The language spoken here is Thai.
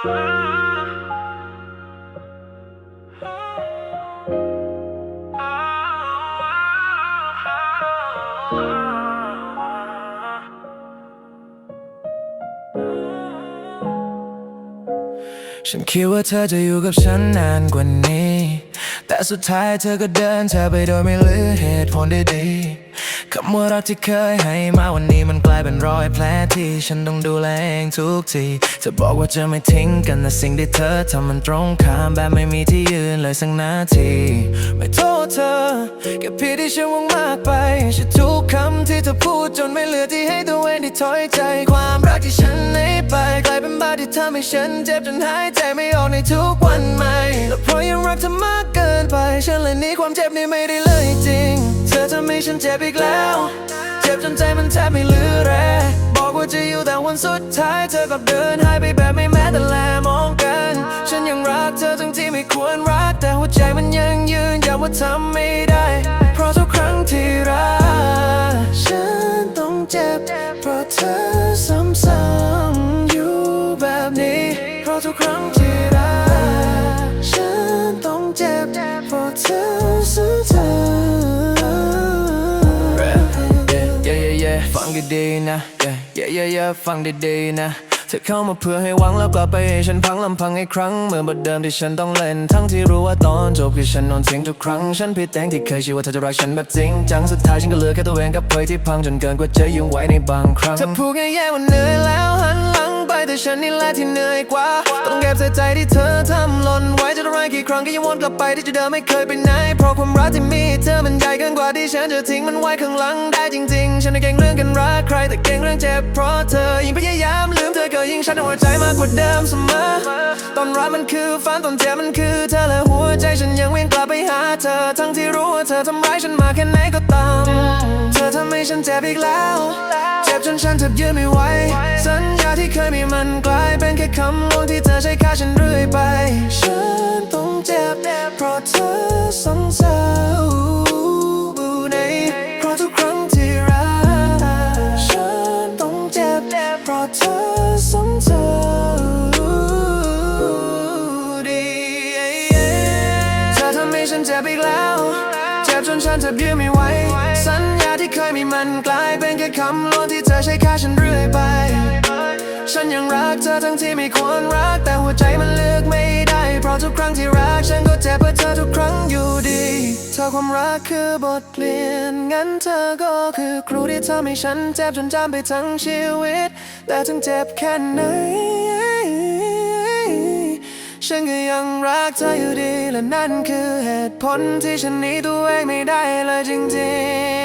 ฉันคิดว่าเธอจะอยู่กับฉันนานกว่านี้ แต่สุดท้ายเธอก็เดินจากไปโดยไม่เหลือเหตุผลดีๆ คำว่ารักที่เคยให้มาวันนี้มันกลายเป็นรอยแผลที่ฉันต้องดูแลเองทุกทีเธอบอกว่าจะไม่ทิ้งกันแต่สิ่งที่เธอทำมันตรงข้ามแบบไม่มีที่ยืนเลยสักนาที ไม่โทษเธอแค่พี่ที่ฉันหวังมากไปฉันทุกคำที่เธอพูดจนไม่เหลือที่ให้ตัวเองได้ถอยใจ ความรักที่ฉันให้ไปกลายเป็นบาดที่ทำให้ฉันเจ็บจนหายใจไม่ออกในทุกวันใหม่และเพราะยังรักเธอมากเกินไปฉันเลยหนีความเจ็บนี้ไม่ได้เลยจริง้ฉันเจ็บอีกแล้ว เจ็บจนใจมันแทบไม่เหลือแรงบอกว่าจะอยู่แต่วันสุดท้ายเธอก็เดินหายไปแบบไม่แม้แต่แลมองกัน ฉันยังรักเธอทั้งที่ไม่ควรรัก แต่หัวใจมันยังยืนยันว่าทำไม่ได้ เพราะทุกครั้งที่รัก ฉันต้องเจ็บ เพราะเธอซ้ำๆอยู่แบบนี้ เพราะทุกครั้งที่รัก ฉันต้องเจ็บเพราะเธอ yeah, yeah ฟังดีๆนะ yeah, yeah, yeah, yeah ฟังดีๆนะเธอเข้ามาเพื่อให้หวังแล้วกลับไปให้ฉันพังลำพังอีกครั้งเหมือนบทเดิมที่ฉันต้องเล่น ทั้งที่รู้ว่าตอนจบคือฉันนอนเสียงทุกครั้ง ฉันผิดแต่งที่เคยเชื่อว่าเธอจะรักฉันแบบจริงจังสุดท้ายฉันก็เหลือแค่ตัวเองกับเพยที่พังจนเกินกว่าจะยุ่งไหวในบางครั้งเธอพูดแย่ๆว่าเหนื่อยแล้ว ฉันนี่แหละที่เหนื่อยกว่า ต้องเก็บใส่ใจที่เธอทำหล่นไว้จะเท่าไรกี่ครั้งก็ยังวนกลับไปที่จุดเดิมไม่เคยไปไหน เพราะความรักที่มีให้เธอมันใหญ่เกินกว่าที่ฉันจะทิ้งมันไว้ข้างหลังได้จริง ๆ ฉันไม่เก่งเรื่องกันรักใครแต่เก่งเรื่องเจ็บเพราะเธอยิ่งพยายามลืมเธอก็ยิ่งฉันหัวใจมากกว่าเดิมเสมอ ตอนรักมันคือฝันตอนเจ็บมันคือเธอและหัวใจฉันยังวิ่งกลับไปหาเธอ ทั้งที่รู้ว่าเธอทำร้ายฉันมาแค่ไหนก็ตาม เธอทำให้ฉันเจ็บอีกแล้ว เจ็บจนฉันแทบยืนไม่ไหวสัญญาที่ำลวงที่เธอใช้ฆ่าฉันเรื่อยไป ฉันต้องเจ็บเพราะเธอสงสารในเพราะทุกครั้งที่รักฉันต้องเจ็บเพราะเธอสงสารดีเธอทำให้ฉันเจ็บอีกแล้ว เจ็บจนฉันแทบยืนไม่ไหว สัญญาที่เคยมีมันกลายเป็นแค่คำลวงที่เธอใช้ฆ่าฉันเรื่อยไป ฉันยังรักเธอทั้งที่ไม่ควรรัก แต่หัวใจมันเลือกไม่ได้ เพราะทุกครั้งที่รักฉันก็เจ็บเพื่อเธอทุกครั้งอยู่ดี เธอความรักคือบทเรียน งั้นเธอก็คือครูที่ทำให้ฉันเจ็บจนจำไปทั้งชีวิต แต่ถึงเจ็บแค่ไหน ฉันก็ยังรักเธออยู่ดี และนั่นคือเหตุผลที่ฉันหนีตัวเองไม่ได้เลยจริง